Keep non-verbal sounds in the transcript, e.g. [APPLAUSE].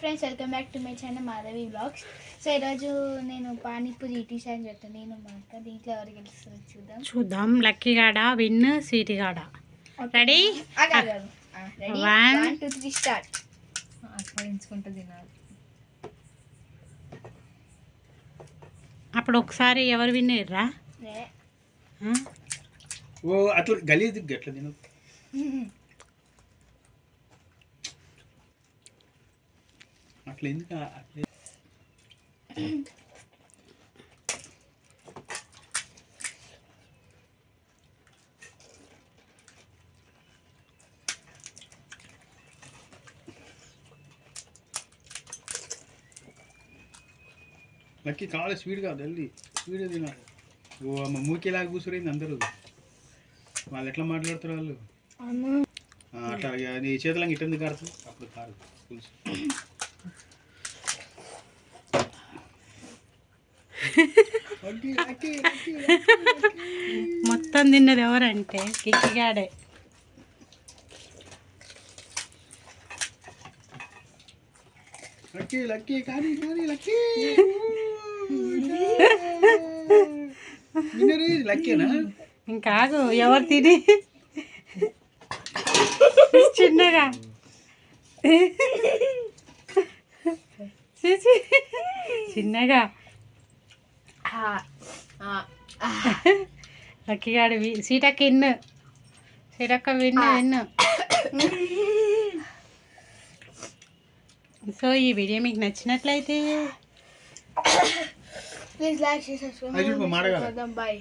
Friends welcome back to my channel Madhavi vlogs so ఈరోజు నేను panipuri ETC అని చెప్తాను నేను మా అక్క దీంట్లో ఎవరు గెలుస్తుందో చూద్దాం. చూద్దాం. లక్కీ గాడ విన్ స్వీటీ గాడ. Ready. One two three start ఆస్వాదించుకుంటూ తినాలి. అప్పుడు ఒకసారి ఎవరు విన్ అయ్యారా ఓ అట్లా గలీజ్ అట్లా తిన? [LAUGHS] అట్లా ఎందుకు అట్లా లక్కీ కావాలి స్వీట్ కాదు వెళ్ళి స్వీట్ తినాలి. ఓ అమ్మ మూకేలాగా కూసురైంది అందరూ. వాళ్ళు ఎట్లా మాట్లాడుతారు వాళ్ళు? అట్లా నీ చేతులు ఇటు ఎందుకు కారుతుంది అప్పుడు కారు పులుసు లక్కీ, లక్కీ, లక్కీ, మొత్తం తిన్నది ఎవరంటే కిక్కి గాడే లక్కీ లక్కీ కానీ కానీ లక్కీ. విన్నర్ లక్కీనా? ఇంకా ఎవరు తిని? చిన్నగా. చిన్నగా. లక్కీ గాడు వి- సీటక్క ఇన్ను. సీటక్క విన్ను విన్ను సో ఈ వీడియో మీకు నచ్చినట్లయితే ప్లీజ్ లైక్ చేసి. Subscribe bye